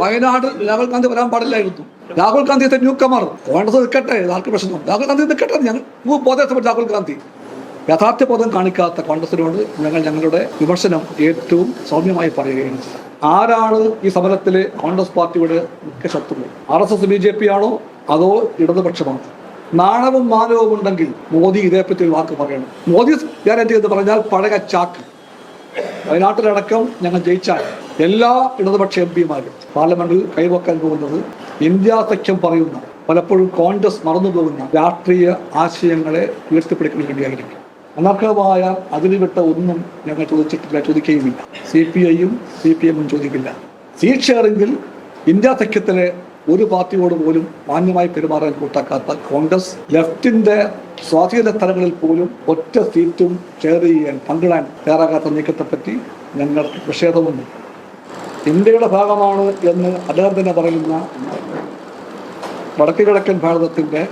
വയനാട് രാഹുൽ ഗാന്ധി വരാൻ പാടില്ലായിരുന്നു. Rahul Gandhi newcomer Congress നിൽക്കട്ടെ ആർക്ക് പ്രശ്നം രാഹുൽ ഗാന്ധി നിൽക്കട്ടെ ഞങ്ങൾ ബോധപ്പെട്ട രാഹുൽ ഗാന്ധി. യഥാർത്ഥ ബോധം കാണിക്കാത്ത കോൺഗ്രസിനോട് ഞങ്ങൾ ഞങ്ങളുടെ വിമർശനം ഏറ്റവും സൗമ്യമായി പറയുകയാണ്. ആരാണ് ഈ സമരത്തിലെ കോൺഗ്രസ് പാർട്ടിയുടെ മുഖ്യ ശത്രു R S S B J P ആണോ അതോ ഇടതുപക്ഷമാണോ? നാണവും മാനവും ഉണ്ടെങ്കിൽ മോദി ഇതേപ്പറ്റി ഒരു വാക്ക് പറയണം. മോദി ഗ്യാരണ്ടി എന്ന് പറഞ്ഞാൽ പഴയ ചാക്ക്. വയനാട്ടിലടക്കം ഞങ്ങൾ ജയിച്ചാൽ എല്ലാ ഇടതുപക്ഷ എം പിമാരും പാർലമെന്റിൽ കൈവക്കാൻ പോകുന്നത് ഇന്ത്യ സഖ്യം പറയുന്ന പലപ്പോഴും കോൺഗ്രസ് മറന്നുപോകുന്ന രാഷ്ട്രീയ ആശയങ്ങളെ ഉയർത്തിപ്പിടിക്കാൻ വേണ്ടിയായിരിക്കും. അനർഹമായ അതിരുവിട്ട ഒന്നും ഞങ്ങൾ ചോദിച്ചിട്ടില്ല ചോദിക്കുകയുമില്ല. സി പി ഐയും സി പി എമ്മും ചോദിക്കില്ല. സീറ്റ് ഷെയറിംഗിൽ ഇന്ത്യ സഖ്യത്തിലെ ഒരു പാർട്ടിയോട് പോലും മാന്യമായി പെരുമാറാൻ കൂട്ടാക്കാത്ത കോൺഗ്രസ് ലെഫ്റ്റിന്റെ സ്വാധീന സ്ഥലങ്ങളിൽ പോലും ഒറ്റ സീറ്റും ഷെയർ ചെയ്യാൻ പങ്കിടാൻ തയ്യാറാകാത്ത നീക്കത്തെപ്പറ്റി ഞങ്ങൾക്ക് നിഷേധമുണ്ട് ഇന്ത്യയുടെ ഭാഗമാണ് എന്ന് അദ്ദേഹം തന്നെ പറയുന്ന വടക്കു കിഴക്കൻ ഭാരതത്തിന്റെ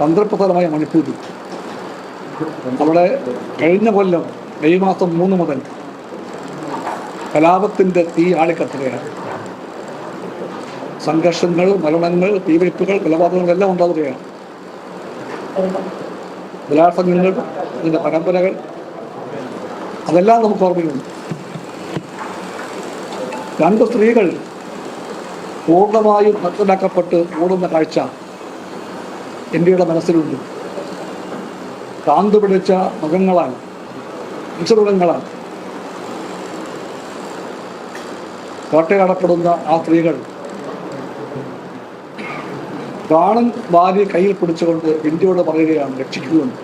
തന്ത്രപ്രധാനമായ മണിപ്പൂരിൽ. അവിടെ കഴിഞ്ഞ കൊല്ലം മെയ് മാസം മൂന്ന് മുതൽ കലാപത്തിന്റെ തീ ആളിക്കത്തുകയാണ്. സംഘർഷങ്ങൾ മരണങ്ങൾ തീവെപ്പുകൾ കൊലപാതകങ്ങൾ എല്ലാം ഉണ്ടാവുകയാണ്. ബലാത്സംഗങ്ങൾ അതിന്റെ പരമ്പരകൾ അതെല്ലാം നമുക്ക് ഓർമ്മയുണ്ട്. രണ്ട് സ്ത്രീകൾ പൂർണമായും ഭക്തനാക്കപ്പെട്ട് ഓടുന്ന കാഴ്ച ഇന്ത്യയുടെ മനസ്സിലുണ്ട്. കാന്തു പിടിച്ച മൃഗങ്ങളാണ് മനുഷ്യമൃഗങ്ങളാണ് കോട്ടയടപ്പെടുന്ന ആ സ്ത്രീകൾ പ്രാണൻ ഭാര്യ കയ്യിൽ പിടിച്ചുകൊണ്ട് ഇന്ത്യയോട് പറയുകയാണ് രക്ഷിക്കുമെന്ന്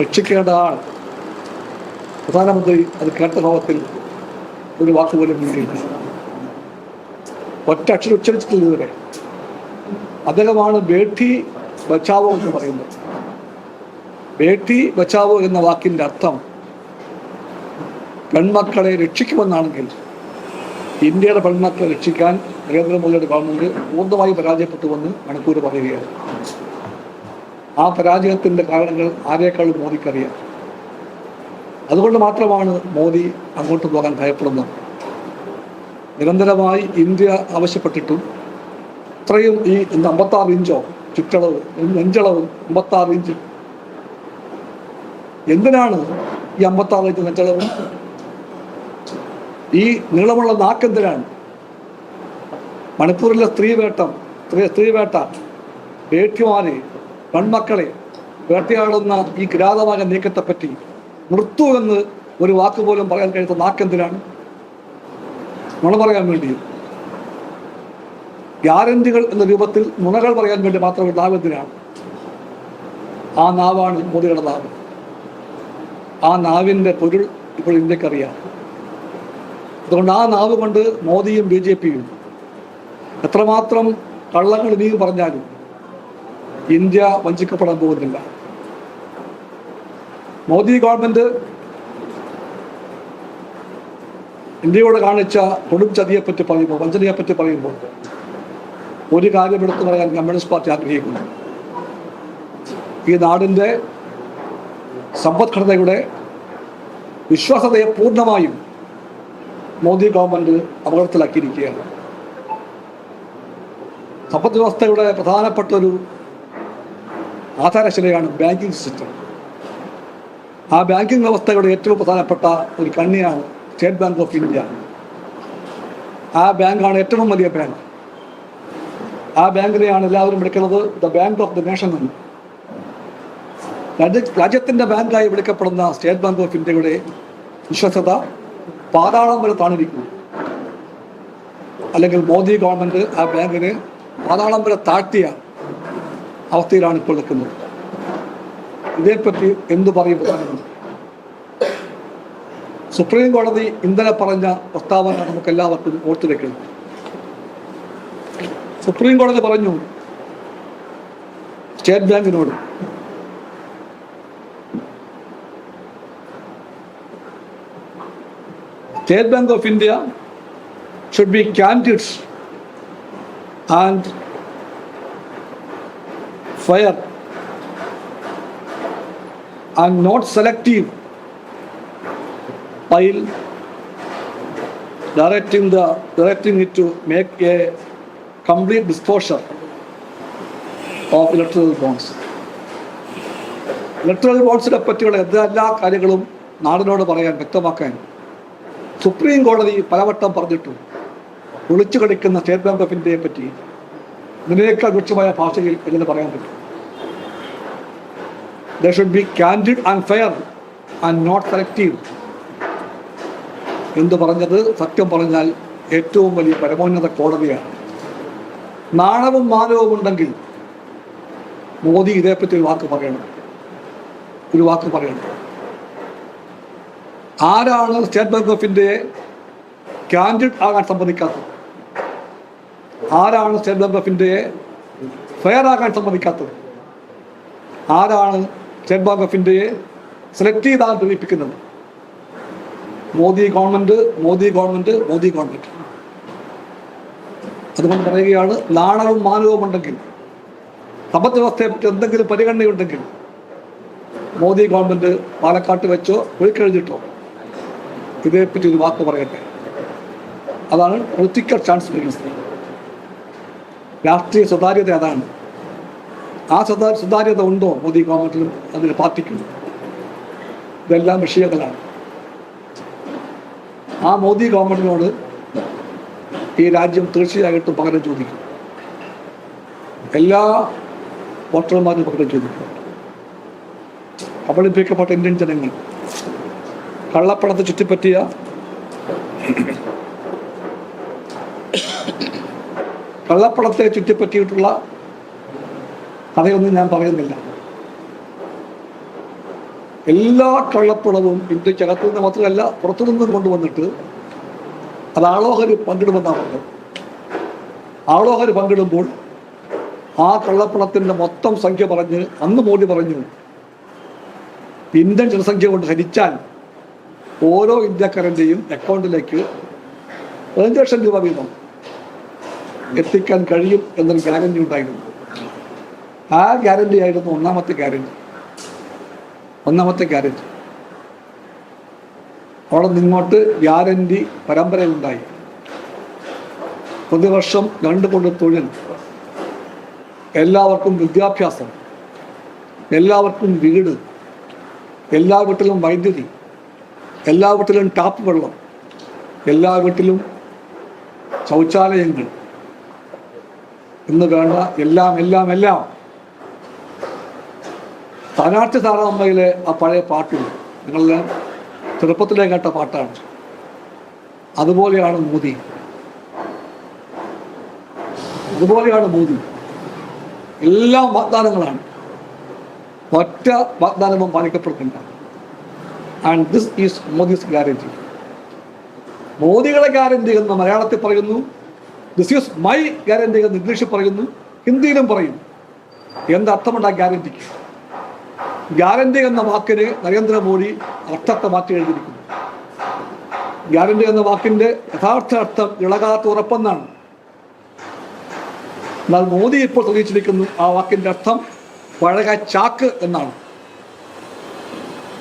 രക്ഷിക്കേണ്ട ആൾ. പ്രധാനമന്ത്രി അത് കേട്ട ഭാവത്തിൽ ഒരു വാക്ക് പോലും മിണ്ടിയില്ല. ഒറ്റ അക്ഷരം ഉച്ചരിച്ചിട്ടില്ല ഇതുവരെ. അദ്ദേഹമാണ് ബേട്ടി ബച്ചാവോ എന്ന് പറയുന്നത്. ബേട്ടി ബച്ചാവോ എന്ന വാക്കിന്റെ അർത്ഥം പെൺമക്കളെ രക്ഷിക്കുമെന്നാണെങ്കിൽ ഇന്ത്യയുടെ പെൺമക്കളെ രക്ഷിക്കാൻ നരേന്ദ്രമോദിയുടെ ഗവൺമെന്റ് പൂർണമായി പരാജയപ്പെട്ടുവെന്ന് മണിക്കൂർ പറയുകയാണ്. ആ പരാജയത്തിന്റെ കാരണങ്ങൾ ആരേക്കാളും മോദിക്കറിയാം. അതുകൊണ്ട് മാത്രമാണ് മോദി അങ്ങോട്ട് പോകാൻ ഭയപ്പെടുന്നത്. നിരന്തരമായി ഇന്ത്യ ആവശ്യപ്പെട്ടിട്ടും ഇത്രയും ഈ അമ്പത്താറ് ഇഞ്ചോ ചുറ്റളവ് നെഞ്ചളവ് അമ്പത്താറ് ഇഞ്ച്. എന്തിനാണ് ഈ അമ്പത്താറ് ഇഞ്ച് നെഞ്ചളവ് ഈ നീളമുള്ള നാക്കെന്തിനാണ്? മണിപ്പൂരിലെ സ്ത്രീവേട്ടം സ്ത്രീ സ്ത്രീവേട്ട വേട്ടിമാരെ പെൺമക്കളെ വേട്ടയാടുന്ന ഈ കിരാതമായ നീക്കത്തെപ്പറ്റി മൃത്യു എന്ന് ഒരു വാക്ക് പോലും പറയാൻ കഴിയാത്ത നാക്കെന്തിനാണ്? നുണ പറയാൻ വേണ്ടി. ഗ്യാരണ്ടികൾ എന്ന രൂപത്തിൽ നുണകൾ പറയാൻ വേണ്ടി മാത്രമേ നാവെന്തിനാണ് ആ നാവാണ് മോദിയുടെ നാവ്. ആ നാവിന്റെ പൊരുൾ ഇപ്പോൾ ഇന്ത്യക്കറിയാം. അതുകൊണ്ട് ആ നാവ് കൊണ്ട് മോദിയും ബി ജെ പിയും എത്രമാത്രം കള്ളങ്ങൾ നീ പറഞ്ഞാലും ഇന്ത്യ വഞ്ചിക്കപ്പെടാൻ പോകുന്നില്ല. മോദി ഗവൺമെന്റ് ഇന്ത്യയോട് കാണിച്ച കൊടും ചതിയെപ്പറ്റി പറയുമ്പോൾ വഞ്ചനയെപ്പറ്റി പറയുമ്പോൾ ഒരു കാര്യം എടുത്തു പറയാൻ കമ്മ്യൂണിസ്റ്റ് പാർട്ടി ആഗ്രഹിക്കുന്നു. ഈ നാടിന്റെ സമ്പദ്ഘടനയുടെ വിശ്വാസതയെ പൂർണമായും മോദി ഗവൺമെന്റ് അപകടത്തിലാക്കിയിരിക്കുകയാണ്. സമ്പദ് വ്യവസ്ഥയുടെ പ്രധാനപ്പെട്ട ഒരു ആധാരശിലയാണ് ബാങ്കിങ് സിസ്റ്റം ആ ബാങ്കിങ് വ്യവസ്ഥയുടെ ഏറ്റവും പ്രധാനപ്പെട്ട ഒരു കണ്ണിയാണ് സ്റ്റേറ്റ് ബാങ്ക് ഓഫ് ഇന്ത്യ. ആ ബാങ്കാണ് ഏറ്റവും വലിയ ബാങ്ക്. ആ ബാങ്കിനെയാണ് എല്ലാവരും വിളിക്കുന്നത് the bank of the nation എന്ന്. രാജ്യ രാജ്യത്തിന്റെ ബാങ്കായി വിളിക്കപ്പെടുന്ന സ്റ്റേറ്റ് ബാങ്ക് ഓഫ് ഇന്ത്യയുടെ വിശ്വസത പാതാളം വരെ താണിരിക്കുന്നു അല്ലെങ്കിൽ മോദി ഗവൺമെന്റ് ആ ബാങ്കിനെ പാതാളം വരെ താഴ്ത്തിയ അവസ്ഥയിലാണ് ഇപ്പോൾ നിൽക്കുന്നത്. ഇതേപ്പറ്റി എന്തു പറയും പ്രധാനമന്ത്രി? സുപ്രീം കോടതി ഇന്നലെ പറഞ്ഞ പ്രസ്താവന നമുക്ക് എല്ലാവർക്കും വെക്കണം. സുപ്രീം കോടതി പറഞ്ഞു സ്റ്റേറ്റ് ബാങ്കിനോട് State Bank of India should be candid and fair and not selective while directing the directing it to make a complete disclosure of electoral bonds. Electoral ബോൺസിനെ പറ്റിയുള്ള എല്ലാ കാര്യങ്ങളും നാടിനോട് പറയാൻ വ്യക്തമാക്കാൻ സുപ്രീം കോടതി പലവട്ടം പറഞ്ഞിട്ടുണ്ട് ഒളിച്ചു കളിക്കുന്ന സ്റ്റേറ്റ് ബാങ്ക് ഓഫ് ഇന്ത്യയെ പറ്റി ഇതിനേക്കാൾ രൂക്ഷമായ ഭാഷയിൽ എങ്ങനെ പറയാൻ പറ്റും? The should be candid and fair and not selective എന്ന് പറഞ്ഞത്? സത്യം പറഞ്ഞാൽ ഏറ്റവും വലിയ പരമോന്നത കോടതിയാണ്. നാണവും മാനവും ഉണ്ടെങ്കിൽ മോദി ഇതേപ്പറ്റി ഒരു വാക്ക് പറയണം. ഒരു വാക്ക് പറയണം. ആരാണ് സ്റ്റേറ്റ് ബാങ്ക് ഓഫ് ഇന്ത്യയെ കാൻഡിഡ് ആകാൻ സമ്മതിക്കാത്തത്? ആരാണ് സ്റ്റേറ്റ് ബാങ്ക് ഓഫ് ഇന്ത്യയെ ഫെയർ ആകാൻ സമ്മതിക്കാത്തത്? ആരാണ് സ്റ്റേറ്റ് ബാങ്ക് ഓഫ് ഇന്ത്യയെ സെലക്ട് ചെയ്താൽ പ്രേരിപ്പിക്കുന്നത് Modi government Modi government Modi government. അതുകൊണ്ട് പറയുകയാണ് നാണവും മാനവും ഉണ്ടെങ്കിൽ സമ്പദ് വ്യവസ്ഥയെ പറ്റി എന്തെങ്കിലും പരിഗണനയുണ്ടെങ്കിൽ മോദി ഗവൺമെന്റ് പാലക്കാട്ട് വെച്ചോ ഒഴിക്കഴിഞ്ഞിട്ടോ ഇതേപ്പറ്റി ഒരു വാക്ക് പറയട്ടെ? അതാണ് പൊളിറ്റിക്കൽ ട്രാൻസ്പെറൻസി രാഷ്ട്രീയ സുതാര്യത അതാണ്. ആ സുതാ സുതാര്യത ഉണ്ടോ? മോദി ഗവൺമെന്റിലും അതിന് പാർട്ടിക്കും. ഇതെല്ലാം വിഷയങ്ങളാണ്. ആ മോദി ഗവൺമെന്റിനോട് ഈ രാജ്യം തീർച്ചയായിട്ടും പകരം ചോദിക്കും. എല്ലാ വോട്ടർമാരും പകരം ചോദിക്കും. കബളിപ്പിക്കപ്പെട്ട ഇന്ത്യൻ ജനങ്ങൾ കള്ളപ്പണത്തെ ചുറ്റിപ്പറ്റിയ കള്ളപ്പണത്തെ ചുറ്റിപ്പറ്റിയിട്ടുള്ള കഥയൊന്നും ഞാൻ പറയുന്നില്ല. എല്ലാ കള്ളപ്പണവും ഇന്ത്യക്കകത്തു നിന്ന് മാത്രമല്ല പുറത്തു നിന്നും കൊണ്ടുവന്നിട്ട് അത് ആളോഹർ പങ്കിടുമെന്നാണ് പറഞ്ഞത്. ആളോഹർ പങ്കിടുമ്പോൾ ആ കള്ളപ്പണത്തിന്റെ മൊത്തം സംഖ്യ പറഞ്ഞ് അന്ന് മോദി പറഞ്ഞു ഇന്ത്യൻ ജനസംഖ്യ കൊണ്ട് ഹരിച്ചാൽ ഓരോ ഇന്ത്യക്കാരന്റെയും അക്കൗണ്ടിലേക്ക് പതിനഞ്ച് ലക്ഷം രൂപ വീതം എത്തിക്കാൻ കഴിയും എന്നൊരു ഗ്യാരണ്ടി ഉണ്ടായിരുന്നു. ആ ഗ്യാരണ്ടി ആയിരുന്നു ഒന്നാമത്തെ ഗ്യാരണ്ടി ഒന്നാമത്തെ ഗ്യാരണ്ടി അവിടെ നിങ്ങോട്ട് ഗ്യാരണ്ടി പരമ്പരയുണ്ടായി. പ്രതിവർഷം രണ്ട് കൊണ്ട് തൊഴിൽ. എല്ലാവർക്കും വിദ്യാഭ്യാസം. എല്ലാവർക്കും വീട്. എല്ലാ വീട്ടിലും വൈദ്യുതി. എല്ലാ വീട്ടിലും ടാപ്പ് വെള്ളം. എല്ലാ വീട്ടിലും ശൗചാലയങ്ങൾ. എന്ന് വേണ്ട എല്ലാം എല്ലാം എല്ലാം. താനാട്ട് താരാമ്മയിലെ ആ പഴയ പാട്ടുണ്ട് നിങ്ങളെല്ലാം ചെറുപ്പത്തിലേ കേട്ട പാട്ടാണ്. അതുപോലെയാണ് മോദി. അതുപോലെയാണ് മോദി. എല്ലാം വാഗ്ദാനങ്ങളാണ്. ഒറ്റ വാഗ്ദാനവും പാലിക്കപ്പെടുന്നില്ല and this is Modi's guarantee മോദികളെ guarantee എന്ന് മലയാളത്തിൽ പറയുന്നു. ദിസ് ഈസ് മൈ ഗ്യാരണ്ടി എന്ന് ഇംഗ്ലീഷിൽ പറയുന്നു. ഹിന്ദിയിലും പറയും. എന്തർത്ഥമുണ്ട് ആ ഗ്യാരണ്ടിക്ക് ഗ്യാരണ്ടി എന്ന വാക്കിന് നരേന്ദ്രമോദി അർത്ഥത്തെ മാറ്റി എഴുതിയിരിക്കുന്നു. ഗ്യാരണ്ടി എന്ന വാക്കിന്റെ യഥാർത്ഥ അർത്ഥം ഇളകാത്ത ഉറപ്പെന്നാണ്. എന്നാൽ മോദി ഇപ്പോൾ തെളിയിച്ചിരിക്കുന്നു ആ വാക്കിന്റെ അർത്ഥം പഴക ചാക്ക് എന്നാണ്.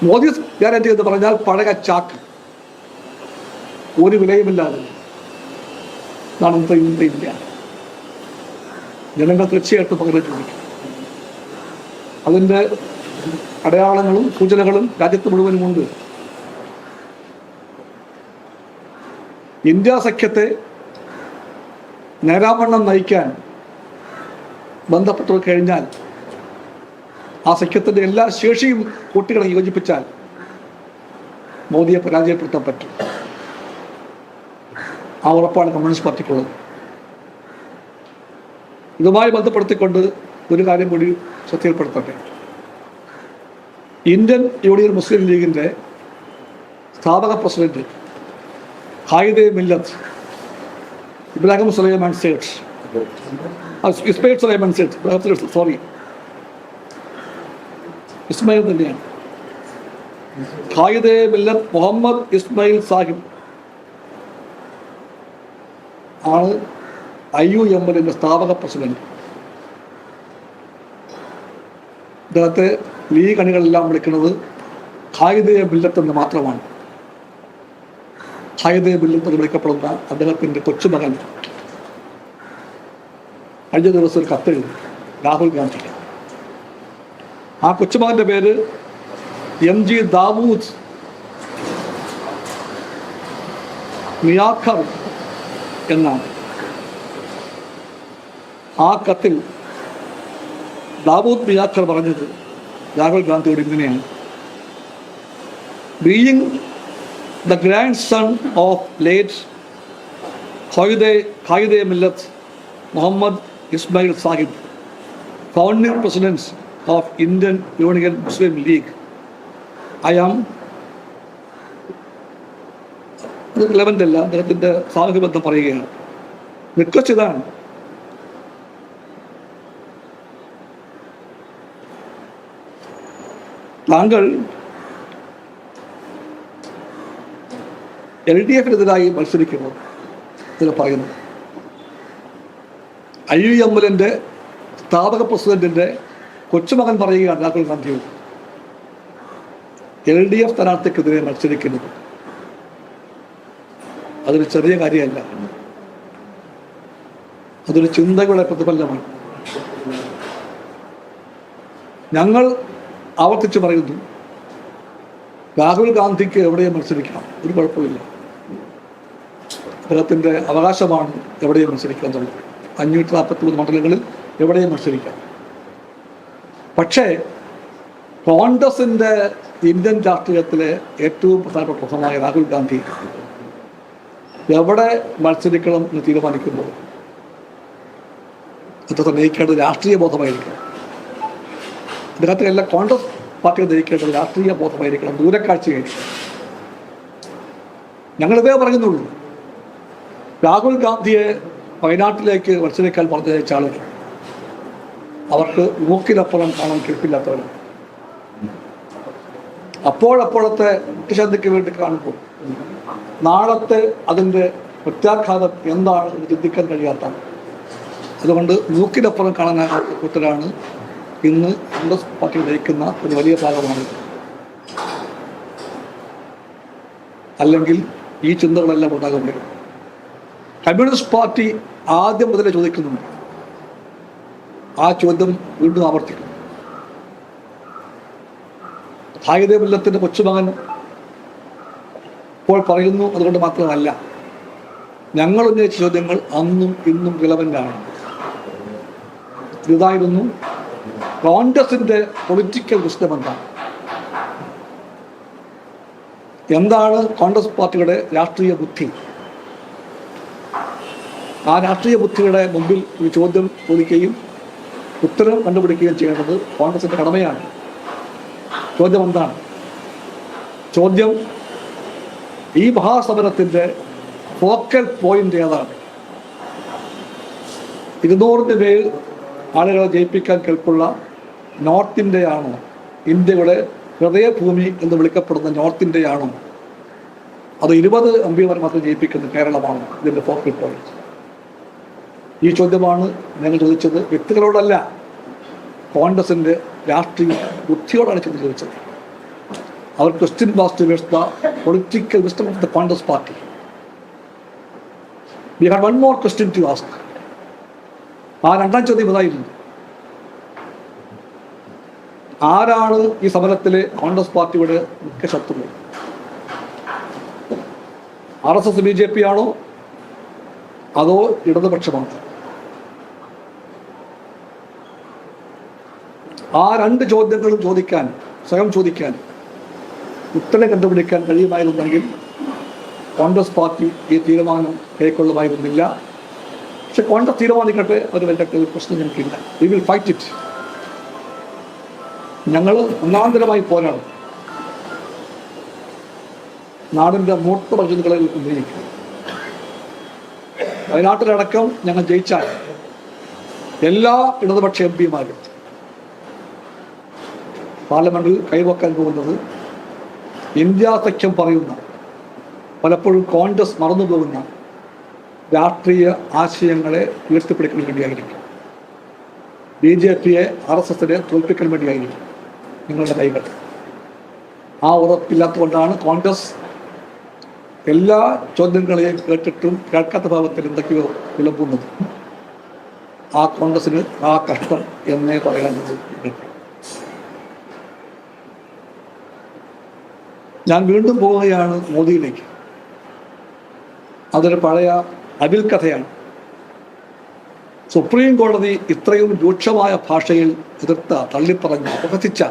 മോദി ഗ്യാരണ്ടി എന്ന് പറഞ്ഞാൽ പഴക ചാക്ക്. ഒരു വിലയുമില്ലാതെ ഇന്നത്തെ ഇന്ത്യ. ജനങ്ങൾ തീർച്ചയായിട്ടും ചോദിക്കും അതിന്റെ അടയാളങ്ങളും സൂചനകളും രാജ്യത്ത് മുഴുവനുമുണ്ട് ഇന്ത്യ സഖ്യത്തെ നേരാവണ്ണം നയിക്കാൻ ബന്ധപ്പെട്ടു കഴിഞ്ഞാൽ ആ സഖ്യത്തിന്റെ എല്ലാ ശേഷിയും കൂട്ടികളെ യോജിപ്പിച്ചാൽ മോദിയെ പരാജയപ്പെടുത്താൻ പറ്റും. ആ ഉറപ്പാണ് കമ്മ്യൂണിസ്റ്റ് പാർട്ടിക്കുള്ളത്. ഇതുമായി ബന്ധപ്പെടുത്തിക്കൊണ്ട് ഒരു കാര്യം കൂടി ശ്രദ്ധയിൽപ്പെടുത്തട്ടെ. ഇന്ത്യൻ യൂണിയൻ മുസ്ലിം ലീഗിന്റെ സ്ഥാപക പ്രസിഡന്റ് ഹായിദെ മില്ലത്ത് ഇബ്രാഹിം സുലൈമാൻ സേഠ്. ഇസ്മയിൽ സുലൈമാൻ ഇബ്രാഹിം സോറി. ഇസ്മായിൽ തന്നെയാണ്. ഖായിദെ മില്ലത്ത് മുഹമ്മദ് ഇസ്മായിൽ സാഹിബ് ആണ് ഐ യു എം എല്ലിന്റെ സ്ഥാപക പ്രസിഡന്റ്. ഇദ്ദേഹത്തെ ലീഗ് അണികളെല്ലാം വിളിക്കുന്നത് ഖായിദെ ബില്ലത്ത് എന്ന് മാത്രമാണ്. ഹൈദേ ബില്ലത്ത് എന്ന് വിളിക്കപ്പെടുന്ന അദ്ദേഹത്തിന്റെ കൊച്ചുമകൻ. കഴിഞ്ഞ ദിവസം ഒരു കത്തെഴുതി. രാഹുൽ ഗാന്ധി ആ കൊച്ചുമകന്റെ പേര് എം ജി ദാവൂദ്. മിയാഖർ എന്നാണ്. ആ കത്തിൽ ദാവൂദ് മിയാഖർ പറഞ്ഞത് രാഹുൽ ഗാന്ധിയോട് ഇങ്ങനെയാണ്. Being the grandson of late Qaide Qaide Millat Muhammad Ismail Sahib founding presidents of Indian Union Muslim League. I am relevant അല്ല അദ്ദേഹത്തിന്റെ സാമൂഹ്യ ബന്ധം പറയുകയാണ്. റിക്വസ്റ്റ് ഇതാണ്. താങ്കൾ എൽ ഡി എഫിനെതിരായി മത്സരിക്കുന്നു ഇതിൽ പറയുന്നു. ഐ യു സ്ഥാപക പ്രസിഡന്റിന്റെ കൊച്ചുമകൻ പറയുകയാണ് രാഹുൽ ഗാന്ധിയോട് എൽ ഡി എഫ് സ്ഥാനാർത്ഥിക്കെതിരെ മത്സരിക്കുന്നത്. അതൊരു ചെറിയ കാര്യമല്ല. അതൊരു ചിന്തകളുടെ പ്രതിഫലനമാണ്. ഞങ്ങൾ ആവർത്തിച്ച് പറയുന്നു രാഹുൽ ഗാന്ധിക്ക് എവിടെയും മത്സരിക്കാം? ഒരു കുഴപ്പമില്ല. അദ്ദേഹത്തിന്റെ അവകാശമാണ് എവിടെയും മത്സരിക്കാൻ തുടങ്ങി. അഞ്ഞൂറ്റി നാൽപ്പത്തി മൂന്ന് മണ്ഡലങ്ങളിൽ എവിടെയും മത്സരിക്കാം? പക്ഷേ കോൺഗ്രസിന്റെ ഇന്ത്യൻ രാഷ്ട്രീയത്തിലെ ഏറ്റവും പ്രധാനപ്പെട്ട പ്രശ്നമായ രാഹുൽ ഗാന്ധി. എവിടെ മത്സരിക്കണം എന്ന് തീരുമാനിക്കുമ്പോൾ അദ്ദേഹത്തെ നയിക്കേണ്ടത് രാഷ്ട്രീയ ബോധമായിരിക്കണം. അദ്ദേഹത്തെ എല്ലാ കോൺഗ്രസ് പാർട്ടിയെ നയിക്കേണ്ടത് രാഷ്ട്രീയ ബോധമായിരിക്കണം ദൂരക്കാഴ്ചയായിരിക്കണം ഞങ്ങളിതേ പറയുന്നുള്ളൂ. രാഹുൽ ഗാന്ധിയെ വയനാട്ടിലേക്ക് മത്സരിക്കാൻ പറഞ്ഞയച്ച ആളുകൾ അവർക്ക് മൂക്കിലപ്പുറം കാണാൻ കേൾപ്പില്ലാത്തവരാണ് അപ്പോഴപ്പോഴത്തെ കുട്ടിശാന്തിക്ക് വേണ്ടി കാണുമ്പോൾ നാളത്തെ അതിന്റെ പ്രത്യാഘാതം എന്താണ് എന്ന് ചിന്തിക്കാൻ കഴിയാത്ത. അതുകൊണ്ട് മൂക്കിലപ്പുറം കാണാനാകാത്ത കൂട്ടരാണ് ഇന്ന് കോൺഗ്രസ് പാർട്ടി നയിക്കുന്ന ഒരു വലിയ ഭാഗമാണ്. അല്ലെങ്കിൽ ഈ ചിന്തകളെല്ലാം ഉണ്ടാകുമ്പോൾ കമ്മ്യൂണിസ്റ്റ് പാർട്ടി ആദ്യം മുതലേ ചോദിക്കുന്നുണ്ട്. ആ ചോദ്യം വീണ്ടും ആവർത്തിക്കും. ഭാഗ്യദേവല്ലത്തിന്റെ കൊച്ചുമകൻ ഇപ്പോൾ പറയുന്നു അതുകൊണ്ട് മാത്രമല്ല ഞങ്ങൾ ഉന്നയിച്ച ചോദ്യങ്ങൾ അന്നും ഇന്നും റിലവന്റ് ആണ്. ഇതായിരുന്നു കോൺഗ്രസിന്റെ പൊളിറ്റിക്കൽ വിസ്ഡം എന്താണ് എന്താണ് കോൺഗ്രസ് പാർട്ടിയുടെ രാഷ്ട്രീയ ബുദ്ധി? ആ രാഷ്ട്രീയ ബുദ്ധിയുടെ മുമ്പിൽ ഒരു ചോദ്യം ചോദിക്കുകയും ഉത്തരം കണ്ടുപിടിക്കുകയും ചെയ്യേണ്ടത് കോൺഗ്രസിന്റെ കടമയാണ്. ചോദ്യം എന്താണ്? ചോദ്യം ഈ മഹാസമരത്തിന്റെ ഫോക്കൽ പോയിന്റ് ഏതാണ്? ഇരുന്നൂറിന്റെ പേര് ആളുകളെ ജയിപ്പിക്കാൻ കേൾപ്പുള്ള നോർത്ത് ഇന്ത്യയാണോ? ഇന്ത്യയുടെ ഹൃദയഭൂമി എന്ന് വിളിക്കപ്പെടുന്ന നോർത്ത് ഇന്ത്യയാണോ? അത് ഇരുപത് എം പിമാർ മാത്രം ജയിപ്പിക്കുന്ന കേരളമാണ് ഇതിന്റെ ഫോക്കൽ പോയിന്റ്. ഈ ചോദ്യമാണ് ഞങ്ങൾ ചോദിച്ചത് വ്യക്തികളോടല്ല കോൺഗ്രസിന്റെ രാഷ്ട്രീയ ബുദ്ധിയോടാണ് ചോദ്യം ചോദിച്ചത്. അവർ ക്രിസ്ത്യൻ വാസ്തു വ്യവസ്ഥ political wisdom of the Congress party we have one more question to ask ആ രണ്ടാം ചോദ്യം ഇതായിരുന്നു. ആരാണ് ഈ സമരത്തിലെ കോൺഗ്രസ് പാർട്ടിയുടെ മുഖ്യ ശത്രു R S S B J P ആണോ അതോ ഇടതുപക്ഷമാണോ? ആ രണ്ട് ചോദ്യങ്ങളും ചോദിക്കാൻ സ്വയം ചോദിക്കാൻ ഉത്തരം കണ്ടുപിടിക്കാൻ കഴിയുമായിരുന്നെങ്കിൽ കോൺഗ്രസ് പാർട്ടി ഈ തീരുമാനം കൈക്കൊള്ളുമായിരുന്നില്ല. പക്ഷെ കോൺഗ്രസ് തീരുമാനിക്കട്ടെ അത് വലിയ ഒരു പ്രശ്നം ഞങ്ങൾക്കില്ല വി വിൽ ഫൈറ്റ് ഇറ്റ് ഞങ്ങൾ ഒന്നാന്തരമായി പോരാടും. നാടിന്റെ മൂത്ത പ്രജകളെ ഉന്നയിക്കും വയനാട്ടിലടക്കം ഞങ്ങൾ ജയിച്ചാൽ എല്ലാ ഇടതുപക്ഷ എം പിമാരും പാർലമെന്റിൽ കൈവക്കാൻ പോകുന്നത് ഇന്ത്യ സഖ്യം പറയുന്ന പലപ്പോഴും കോൺഗ്രസ് മറന്നു പോകുന്ന രാഷ്ട്രീയ ആശയങ്ങളെ ഉയർത്തിപ്പിടിക്കാൻ വേണ്ടിയായിരിക്കും. ബി ജെ പിയെ ആർ എസ് എസിനെ തോൽപ്പിക്കാൻ വേണ്ടിയായിരിക്കും നിങ്ങളുടെ കൈകൾ. ആ ഉറപ്പില്ലാത്തതുകൊണ്ടാണ് കോൺഗ്രസ് എല്ലാ ചോദ്യങ്ങളെയും കേട്ടിട്ടും കേൾക്കാത്ത ഭാവത്തിൽ എന്തൊക്കെയോ വിളമ്പുന്നത്. ആ കോൺഗ്രസിന് ആ കഷ്ടം എന്നേ പറയാനുള്ളൂ. ഞാൻ വീണ്ടും പോവുകയാണ് മോദിയിലേക്ക്. അതൊരു പഴയ അബിൽ കഥയാണ്. സുപ്രീം കോടതി ഇത്രയും രൂക്ഷമായ ഭാഷയിൽ എതിർത്ത തള്ളിപ്പറഞ്ഞ അപഹസിച്ച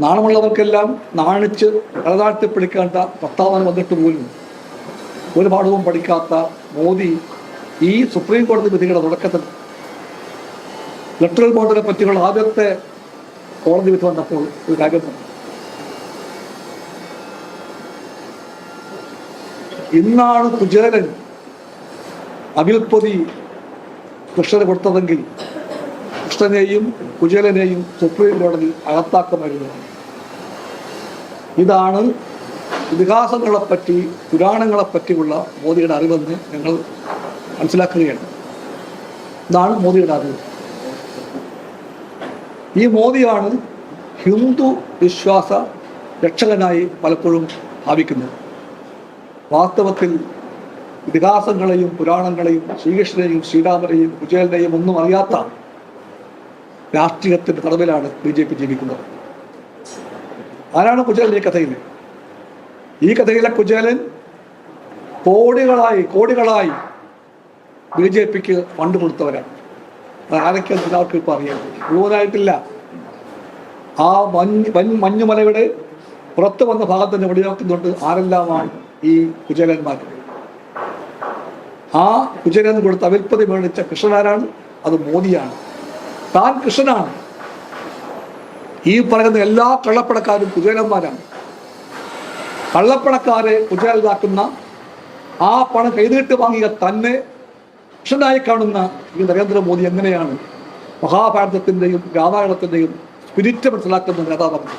നാണമുള്ളവർക്കെല്ലാം നാണിച്ച് കലതാഴ്ത്തിപ്പിടിക്കേണ്ട പ്രസ്താവന വന്നിട്ട് പോലും ഒരു പാഠവും പഠിക്കാത്ത മോദി ഈ സുപ്രീം കോടതി വിധിയുടെ തുടക്കത്തിൽ ഇലക്ട്രൽ ബോണ്ടിനെ പറ്റിയുള്ള ആദ്യത്തെ കോടതി വിധി വന്നപ്പോൾ ഒരു കാര്യം ഇന്നാണ് കുചേലൻ അകിൽപ്പൊതി കൃഷ്ണന് കൊടുത്തതെങ്കിൽ കൃഷ്ണനെയും കുചേലനെയും സുപ്രീം കോടതി അകത്താക്കുമായിരുന്നു. ഇതാണ് ഇതിഹാസങ്ങളെപ്പറ്റി പുരാണങ്ങളെപ്പറ്റിയുള്ള മോദിയുടെ അറിവെന്ന് ഞങ്ങൾ മനസ്സിലാക്കുകയാണ്. ഇതാണ് മോദിയുടെ അറിവ്. ഈ മോദിയാണ് ഹിന്ദു വിശ്വാസ രക്ഷകനായി പലപ്പോഴും ഭാവിക്കുന്നത്. വാസ്തവത്തിൽ ഇതിഹാസങ്ങളെയും പുരാണങ്ങളെയും ശ്രീകൃഷ്ണനെയും ശ്രീരാമനെയും കുചേലനെയും ഒന്നും അറിയാത്ത രാഷ്ട്രീയത്തിന്റെ തടവിലാണ് ബി ജെ പി ജീവിക്കുന്നത്. ആരാണ് കുചേലൻ ഈ കഥയിൽ ഈ കഥയിലെ കുചേലൻ കോടികളായി കോടികളായി ബി ജെ പിക്ക് ഫണ്ട് കൊടുത്തവരാണ്. ആരൊക്കെ എല്ലാവർക്കും ഇപ്പം അറിയാം. മുഴുവനായിട്ടില്ല ആ മഞ്ഞ് മഞ്ഞുമലയുടെ പുറത്ത് വന്ന ഭാഗത്ത് തന്നെ വെടിവെക്കുന്നുണ്ട് ആരെല്ലാമാണ് ഈ കുചേലന്മാർ ആ കുചേലൻ കൊടുത്ത അവിൽപ്പതി മേടിച്ച കൃഷ്ണനാരാണ് അത് മോദിയാണ്. താൻ കൃഷ്ണനാണ്. ഈ പറയുന്ന എല്ലാ കള്ളപ്പണക്കാരും കുചേലന്മാരാണ്. കള്ളപ്പണക്കാരെ കുചേലതാക്കുന്ന ആ പണം കൈനീട്ട് വാങ്ങിയ തന്നെ കൃഷ്ണനായി കാണുന്ന ഈ നരേന്ദ്രമോദി എങ്ങനെയാണ് മഹാഭാരതത്തിന്റെയും രാമായണത്തിന്റെയും സ്പിരിറ്റ് മനസ്സിലാക്കുന്ന നേതാവാണ്.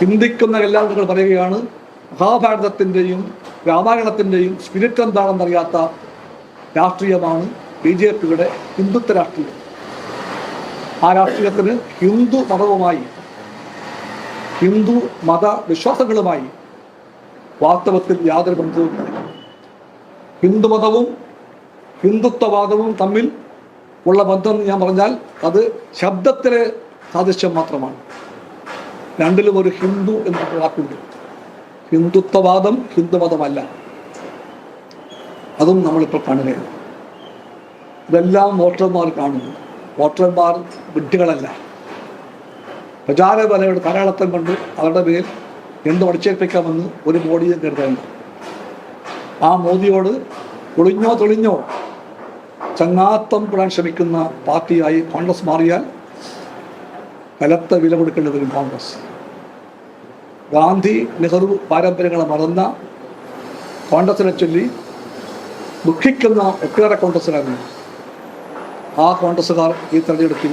ചിന്തിക്കുന്ന എല്ലാം നിങ്ങൾ പറയുകയാണ് മഹാഭാരതത്തിന്റെയും രാമായണത്തിന്റെയും സ്പിരിറ്റ് എന്താണെന്നറിയാത്ത രാഷ്ട്രീയമാണ് ബി ജെ പിയുടെ ഹിന്ദുത്വ രാഷ്ട്രീയം. ആ രാഷ്ട്രീയത്തിന് ഹിന്ദു മതവുമായി ഹിന്ദു മത വിശ്വാസങ്ങളുമായി വാസ്തവത്തിൽ യാതൊരു ബന്ധവുമില്ല. ഹിന്ദുമതവും ഹിന്ദുത്വവാദവും തമ്മിൽ ഉള്ള ബന്ധം ഞാൻ പറഞ്ഞാൽ അത് ശബ്ദത്തിലെ സാദൃശ്യം മാത്രമാണ്. രണ്ടിലും ഒരു ഹിന്ദു എന്ന വാക്കുണ്ട്. ഹിന്ദുത്വവാദം ഹിന്ദുമതമല്ല. അതും നമ്മളിപ്പോൾ കാണുകയാണ്. ഇതെല്ലാം വോട്ടർമാർ കാണുന്നു. വോട്ടർമാർ വിഡ്ഢികളല്ല. പ്രചാരബലയുടെ ധാരാളത്വം കൊണ്ട് അവരുടെ മേൽ എന്ത് അടിച്ചേൽപ്പിക്കാമെന്ന് ഒരു മോഡിയും കരുതേണ്ട ആ മോദിയോട് ഒളിഞ്ഞോ തെളിഞ്ഞോ ചങ്ങാത്തം കൂടാൻ ശ്രമിക്കുന്ന പാർട്ടിയായി കോൺഗ്രസ് മാറിയാൽ കലത്ത വില കൊടുക്കേണ്ടി വരും കോൺഗ്രസ്. ഗാന്ധി നെഹ്റു പാരമ്പര്യങ്ങളെ മറന്ന കോൺഗ്രസിനെ ചൊല്ലി ദുഃഖിക്കുന്ന ഒട്ടേറെ കോൺഗ്രസ്സുകാരാണ് ആ കോൺഗ്രസ്സുകാർ ഈ തെരഞ്ഞെടുപ്പിൽ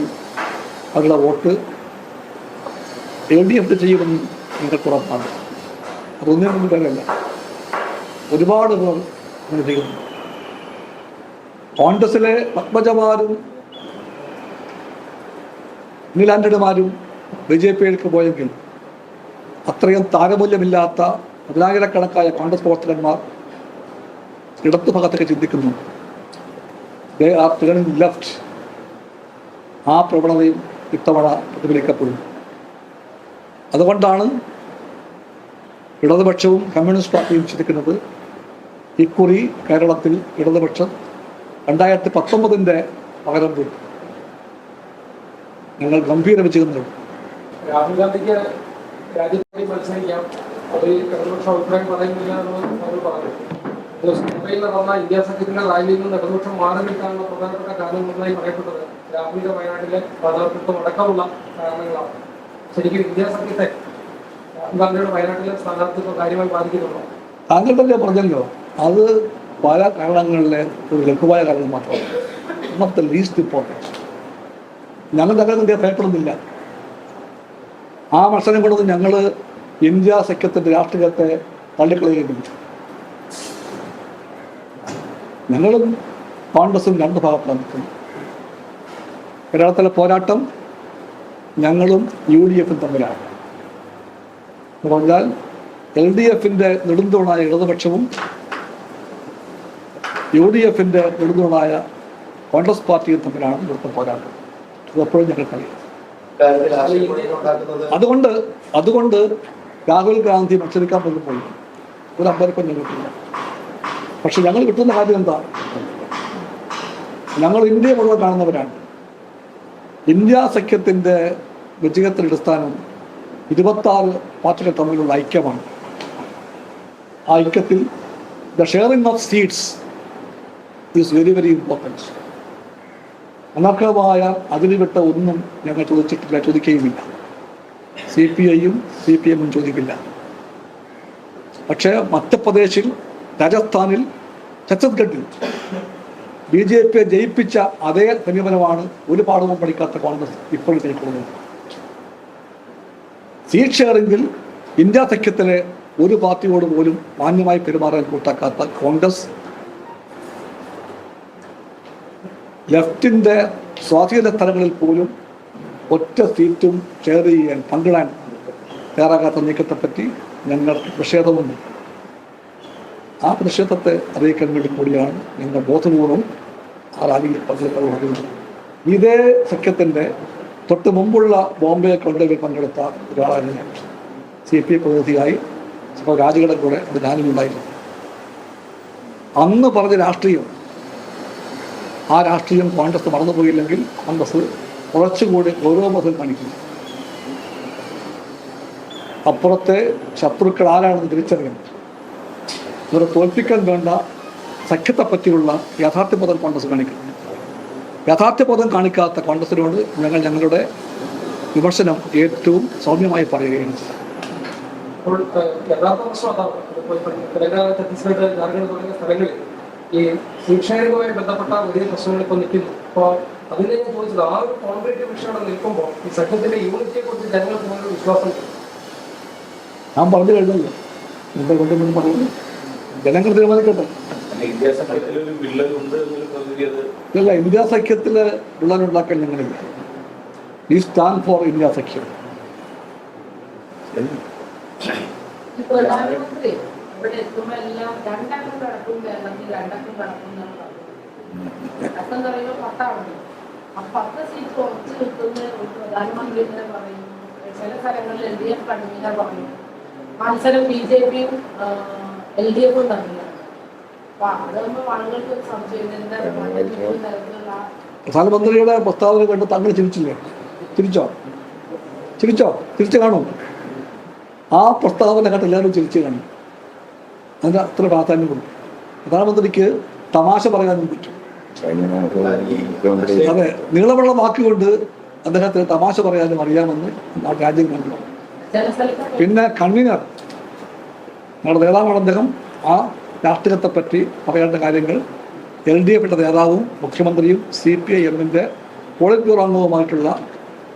അവരുടെ വോട്ട് എൽ ഡി എഫ് ചെയ്യുമെന്ന് നിങ്ങൾക്ക് ഉറപ്പാണ്. അതൊന്നും ഒന്നും പേരല്ല ഒരുപാട് പേർ അങ്ങനെ ചെയ്യുന്നു. കോൺഗ്രസിലെ പത്മജമാരും നീലാൻഡന്മാരും ബി ജെ പിയിലേക്ക് പോയെങ്കിൽ അത്രയും താരമൂല്യമില്ലാത്ത പതിനായിരക്കണക്കായ കോൺഗ്രസ് പ്രവർത്തകന്മാർ ഇടത്തു ഭാഗത്തൊക്കെ ചിന്തിക്കുന്നു. ദേ ആർ ലെഫ്റ്റ് ആ പ്രവണതയും ഇത്തവണ പ്രതിഫലിക്കപ്പെടും. അതുകൊണ്ടാണ് ഇടതുപക്ഷവും കമ്മ്യൂണിസ്റ്റ് പാർട്ടിയും ചിന്തിക്കുന്നത് ഇക്കുറി കേരളത്തിൽ ഇടതുപക്ഷം രണ്ടായിരത്തി പത്തൊമ്പതിന്റെ പകരം വീട്ടും ഞങ്ങൾ ഗംഭീര നേടും. രാഹുൽ ഗാന്ധിക്ക് രാജ്യത്ത് മത്സരിക്കാം. അത് ഇടതുപക്ഷ അഭിപ്രായം പറയുന്നില്ല എന്ന് അവർ പറഞ്ഞു. മുംബൈയിൽ നടന്ന ഇന്ത്യ സഖ്യത്തിന്റെ റാലിയിൽ നിന്ന് ഇടതുപക്ഷം മാറി നിൽക്കാനുള്ള പ്രധാനപ്പെട്ട കാരണങ്ങളായി പറയപ്പെട്ടത് രാഹുലിന്റെ വയനാട്ടിലെ പ്രധാനപ്പെട്ട അടക്കമുള്ള കാരണങ്ങളാണ്. ശരിക്കും ഇന്ത്യ സഖ്യത്തെ ഗാന്ധിയുടെ വയനാട്ടിലെ സ്ഥാനാർത്ഥിത്വം കാര്യമായി ബാധിക്കുന്നുണ്ടോ? താങ്കൾ തന്നെ പറഞ്ഞല്ലോ അത് പല കാരണങ്ങളിലെ ഒരു ലഘുവായ കാരണം മാത്രമാണ്. നോട്ട് ദ ലീസ്റ്റ് ഇമ്പോർട്ടൻസ് ഞങ്ങൾ ഞങ്ങൾക്ക് ഭയപ്പെടുന്നില്ല ആ മത്സരം കൊണ്ടൊന്നും ഞങ്ങൾ ഇന്ത്യ സഖ്യത്തിന്റെ രാഷ്ട്രീയത്തെ തള്ളിക്കളയുകയില്ല ഞങ്ങളും കോൺഗ്രസും രണ്ട് ഭാഗത്താണ് നിൽക്കുന്നത് കേരളത്തിലെ പോരാട്ടം ഞങ്ങളും യു ഡി എഫും തമ്മിലാണ് പറഞ്ഞാൽ എൽ ഡി എഫിന്റെ നെടുന്തൂണായ ഇടതുപക്ഷവും യു ഡി എഫിന്റെ നെടുന്തൂണായ കോൺഗ്രസ് പാർട്ടിയും തമ്മിലാണ് ഇവിടുത്തെ പോരാട്ടം. അതെപ്പോഴും ഞങ്ങൾക്കറിയാം. അതുകൊണ്ട് അതുകൊണ്ട് രാഹുൽ ഗാന്ധി മത്സരിക്കാൻ പോകുമ്പോൾ ഒരു അമ്പരപ്പം ഞങ്ങൾക്കില്ല പക്ഷെ ഞങ്ങൾ കിട്ടുന്ന കാര്യം എന്താ? ഞങ്ങൾ ഇന്ത്യ മുഴുവൻ കാണുന്നവരാണ്. ഇന്ത്യ സഖ്യത്തിന്റെ വിജയത്തിന് അടിസ്ഥാനം ഇരുപത്താറ് പാർട്ടികൾ തമ്മിലുള്ള ഐക്യമാണ്. ആ ഐക്യത്തിൽ the sharing of seats is very very important അനർഹമായ അതിരുവിട്ട ഒന്നും ഞങ്ങൾ ചോദിച്ചിട്ടില്ല ചോദിക്കുകയുമില്ല. സി പി ഐയും സി പി എമ്മും ചോദിക്കില്ല. പക്ഷേ മധ്യപ്രദേശിൽ രാജസ്ഥാനിൽ ഛത്തീസ്ഗഡിൽ ബി ജെ പിയെ ജയിപ്പിച്ച അതേ സമീപനമാണ് ഒരു പാഠവും പഠിക്കാത്ത കോൺഗ്രസ് ഇപ്പോഴും കൈക്കൊള്ളുന്നത് സീറ്റ് ഷെയറിംഗിൽ ഇന്ത്യ സഖ്യത്തിലെ ഒരു പാർട്ടിയോട് പോലും മാന്യമായി പെരുമാറാൻ കൂട്ടാക്കാത്ത കോൺഗ്രസ് ലെഫ്റ്റിന്റെ സ്വാധീന സ്ഥലങ്ങളിൽ പോലും ഒറ്റ സീറ്റും ഷെയർ ചെയ്യാൻ പങ്കിടാൻ തയ്യാറാകാത്ത നീക്കത്തെപ്പറ്റി ഞങ്ങൾക്ക് പ്രതിഷേധമുണ്ട്. ആ പ്രതിഷേധത്തെ അറിയിക്കാൻ വേണ്ടി കൂടിയാണ് ഞങ്ങൾ ബോധപൂർവം ആ റാലിയിൽ പങ്കെടുക്കുന്നത് ഇതേ സഖ്യത്തിന്റെ തൊട്ട് മുമ്പുള്ള ബോംബെ കൊണ്ടുവരിൽ പങ്കെടുത്ത ഒരാളാണ് ഞാൻ. സി പി ഐ പ്രതിനിധിയായി ഇപ്പോൾ രാജയുടെ കൂടെ അത് ഞാനും അന്ന് പറഞ്ഞ രാഷ്ട്രീയം ആ രാഷ്ട്രീയം കോൺഗ്രസ് മറന്നുപോയില്ലെങ്കിൽ കോൺഗ്രസ് കുറച്ചുകൂടി ഗൗരവബോധം കാണിക്കുന്നു അപ്പുറത്തെ ശത്രുക്കൾ ആരാണെന്ന് തിരിച്ചറിയണം. ഇവരെ തോൽപ്പിക്കാൻ വേണ്ട സഖ്യത്തെ പറ്റിയുള്ള യാഥാർത്ഥ്യബോധം കോൺഗ്രസ് കാണിക്കണം യാഥാർത്ഥ്യബോധം കാണിക്കാത്ത കോൺഗ്രസിനോട് ഞങ്ങൾ ഞങ്ങളുടെ വിമർശനം ഏറ്റവും സൗമ്യമായി പറയുകയാണ്. അപ്പോൾ യഥാർത്ഥ ഛത്തീസ്ഗഡ് ജാർഖണ്ഡ് തുടങ്ങിയ സ്ഥലങ്ങളിൽ ഈ ശിക്ഷയുമായി ബന്ധപ്പെട്ട വലിയ പ്രശ്നങ്ങൾ ഇപ്പോൾ നിൽക്കുന്നു. അപ്പോൾ അതിനെ ഞാൻ ചോദിച്ചത് ആ ഒരു കോൺക്രീറ്റ് വിഷയം അവിടെ നിൽക്കുമ്പോൾ ഈ സഖ്യത്തിന്റെ യൂണിറ്റിയെ കുറിച്ച് ജനങ്ങൾക്ക് നല്ല വിശ്വാസം. ഞാൻ പറഞ്ഞു കഴിഞ്ഞല്ലോ. എന്താ കൊണ്ടുവന്ന് പറയുന്നു ജനങ്ങൾ തീരുമാനിക്കട്ടെ. ഇന്ത്യ വിള്ളൽ ഇല്ല ഇന്ത്യ സഖ്യത്തിൽ വിള്ളലുണ്ടാക്കാൻ ഞങ്ങളില്ല ഈ സ്റ്റാൻഡ് ഫോർ ഇന്ത്യ സഖ്യം. പ്രധാനമന്ത്രി ഇവിടെ എത്തുമ്പോ എല്ലാം രണ്ടക്കം കിടക്കും കേരളത്തിൽ രണ്ടക്കം കിടക്കും എന്നാണ് പറയുന്നത് അക്കം പറയുമ്പോൾ പത്താണ് ആ പത്ത് സീറ്റ് കുറച്ച് കിട്ടുന്ന പ്രധാനമന്ത്രി ഇങ്ങനെ പറയുന്നു ചില സ്ഥലങ്ങളിൽ എൽ ഡി എഫ് കൺവീനർ പറയുന്നു മത്സരം ബി ജെ പിയും എൽ ഡി എഫും തമ്മിലാണ്. അപ്പൊ അതാകുമ്പോ ആളുകൾക്ക് ഒരു സംശയം തരത്തിലുള്ള പ്രധാനമന്ത്രിയുടെ പ്രസ്താവന കണ്ട് താങ്കൾ ചിരിച്ചില്ലേ? ചിരിച്ചോ? ചിരിച്ചോ? ചിരിച്ചു കാണും. ആ പ്രസ്താവന കണ്ട് എല്ലാവരും ചിരിച്ചു കാണും. അതിന് അത്ര പ്രാധാന്യം കൊടുക്കും പ്രധാനമന്ത്രിക്ക് തമാശ പറയാനും പറ്റും. അതെ നീളമുള്ള വാക്കുകൊണ്ട് അദ്ദേഹത്തിന് തമാശ പറയാനും അറിയാമെന്ന് ആ രാജ്യം കണ്ടു. പിന്നെ കൺവീനർ. നമ്മുടെ നേതാവാണ് അദ്ദേഹം. ആ രാഷ്ട്രീയത്തെ പറ്റി പറയേണ്ട കാര്യങ്ങൾ എൽ ഡി എഫിന്റെ നേതാവും മുഖ്യമന്ത്രിയും സി പി ഐ എമ്മിന്റെ പോളിറ്റ് ബ്യൂറോ അംഗവുമായിട്ടുള്ള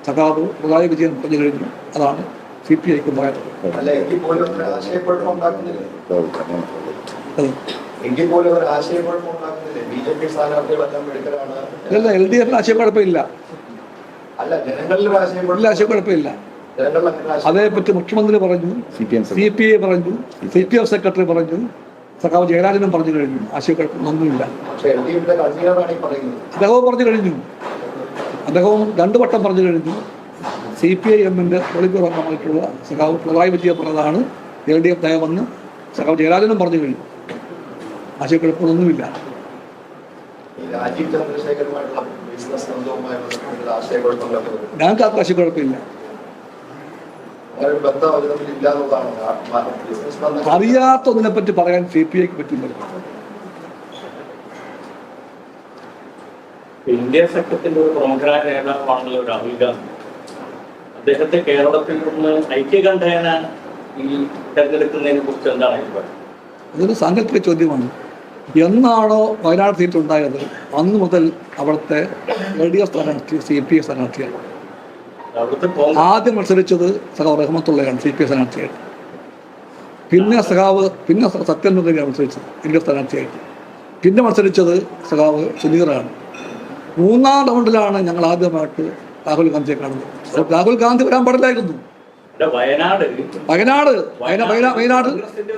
സഖാവ് പിണറായി വിജയൻ പറഞ്ഞു കഴിഞ്ഞു. അതാണ് സി പി ഐക്ക് അല്ല എൽ ഡി എഫിന് ആശയക്കുഴപ്പമില്ല. ഇല്ല ആശയക്കുഴപ്പമില്ല. അതേപറ്റി മുഖ്യമന്ത്രി പറഞ്ഞു സി പി ഐ പറഞ്ഞു സി പി എഫ് സെക്രട്ടറി പറഞ്ഞു സഖാവ് ജയരാജനും പറഞ്ഞു കഴിഞ്ഞു ആശയക്കുഴപ്പമൊന്നുമില്ല അദ്ദേഹവും പറഞ്ഞു കഴിഞ്ഞു. അദ്ദേഹവും രണ്ടു വട്ടം പറഞ്ഞു കഴിഞ്ഞു. സി പി ഐ എമ്മിന്റെ പൊളിപ്പൂർ അംഗമായിട്ടുള്ള സഖാവ് പിണറായി വിജയൻ പറഞ്ഞതാണ്. എൽ ഡി എഫ് നയമെന്ന് സഖാവ് ജയരാജനും പറഞ്ഞു കഴിഞ്ഞു. ആശയക്കുഴപ്പമൊന്നുമില്ല. ഞങ്ങൾക്ക് ആർക്കും ആശയക്കുഴപ്പമില്ല അറിയാത്ത ഒന്നിനെ പറ്റി പറയാൻ സി പി ഐക്ക് പറ്റില്ല. ഇന്ത്യ സഖ്യത്തിന്റെ ഒരു പ്രമുഖരായ നേതാവാണല്ലോ രാഹുൽ ഗാന്ധി. അദ്ദേഹത്തെ കേരളത്തിൽ നിന്ന് ഐക്യകണ്ഠേന ഈ തെരഞ്ഞെടുക്കുന്നതിനെ കുറിച്ച് എന്താണ് അഭിപ്രായം? അതൊരു സാങ്കല്പിക ചോദ്യമാണ്. എന്നാണോ വയനാട് സീറ്റ് ഉണ്ടായത്? അന്ന് മുതൽ അവിടുത്തെ എൽ ഡി എഫ് സ്ഥാനാർത്ഥി സി പി എഫ് സ്ഥാനാർത്ഥിയാണ് ആദ്യം മത്സരിച്ചത് സഖാവ് റഹ്മത്തുള്ളയാണ് സി പി എഫ് സ്ഥാനാർത്ഥിയായിട്ട്. പിന്നെ സഖാവ് പിന്നെ സ- സത്യൻ മുഖരിയാണ് മത്സരിച്ചത് എൽ ഡി എഫ് സ്ഥാനാർത്ഥിയായിട്ട്. പിന്നെ മത്സരിച്ചത് സഖാവ് സുനീറാണ്. മൂന്നാം റൗണ്ടിലാണ് ഞങ്ങൾ ആദ്യമായിട്ട് രാഹുൽ ഗാന്ധിയെ കാണുന്നത് രാഹുൽ ഗാന്ധി വരാൻ പാടില്ലായിരുന്നു. വയനാട്. വയനാട്. വയനാ വയനാ- വയനാട്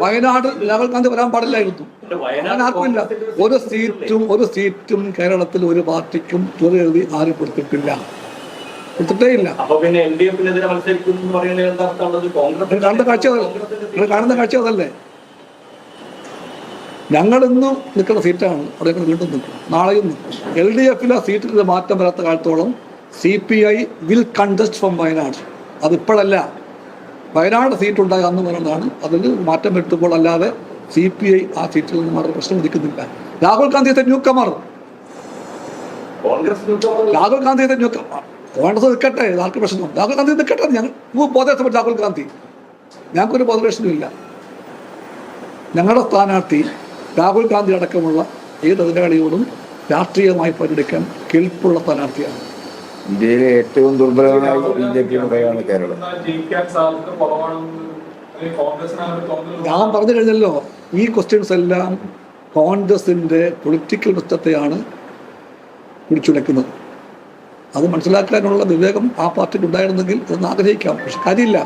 വയനാട് രാഹുൽ ഗാന്ധി വരാൻ പാടില്ലായിരുന്നു. അങ്ങനെ ആർക്കുമില്ല ഒരു സീറ്റും ഒരു സീറ്റും കേരളത്തിൽ ഒരു പാർട്ടിക്കും തുറ എഴുതി ആരും കൊടുത്തിട്ടില്ല കൊടുത്തിട്ടേ ഇല്ല. പിന്നെ എൽ ഡി എഫിനെതിരെ മത്സരിക്കുന്നു എന്ന് പറയുന്നത് എന്താ അർത്ഥമുള്ളത് നിങ്ങൾ കാണുന്ന കാഴ്ച കാണുന്ന കാഴ്ച അതല്ലേ? ഞങ്ങൾ ഇന്നും നിൽക്കുന്ന സീറ്റാണ്. അവിടെ വീണ്ടും നിൽക്കും നാളെയും നിൽക്കും എൽ ഡി എഫിലെ സീറ്റിൽ മാറ്റം വരാത്ത കാലത്തോളം C P I will contest from Wayanad അതിപ്പോഴല്ല. Wayanad seat ഉണ്ടായ അന്ന് പറഞ്ഞതാണ് അതിൽ മാറ്റം വരുത്തുമ്പോൾ അല്ലാതെ സി പി ഐ ആ സീറ്റിൽ നിന്ന് മാറി പ്രശ്നം ഉദിക്കുന്നില്ല Rahul Gandhi newcomer Rahul Gandhi newcomer Congress നിൽക്കട്ടെ ആർക്ക് പ്രശ്നം രാഹുൽ ഗാന്ധി നിൽക്കട്ടെ ഞങ്ങൾ ബോധേഴ്സ് രാഹുൽ ഗാന്ധി. ഞങ്ങൾക്കൊരു ബോധപ്രശ്നമില്ല ഞങ്ങളുടെ സ്ഥാനാർത്ഥി രാഹുൽ ഗാന്ധി അടക്കമുള്ള ഏത് എതിരാളിയോടും രാഷ്ട്രീയമായി പങ്കെടുക്കാൻ കെൽപ്പുള്ള സ്ഥാനാർത്ഥിയാണ്. ഇന്ത്യയിലെ ഏറ്റവും ദുർബലമായ ബി ജെ പി മുഖയാണ് കേരളം. ഞാൻ പറഞ്ഞു കഴിഞ്ഞല്ലോ ഈ ക്വസ്റ്റ്യൻസ് എല്ലാം കോൺഗ്രസിന്റെ പൊളിറ്റിക്കൽ വൃത്തത്തെയാണ് പിടിച്ചുടയ്ക്കുന്നത് അത് മനസ്സിലാക്കാനുള്ള വിവേകം ആ പാർട്ടിക്ക് ഉണ്ടായിരുന്നെങ്കിൽ അതൊന്ന് ആഗ്രഹിക്കാം. പക്ഷെ കാര്യമില്ല.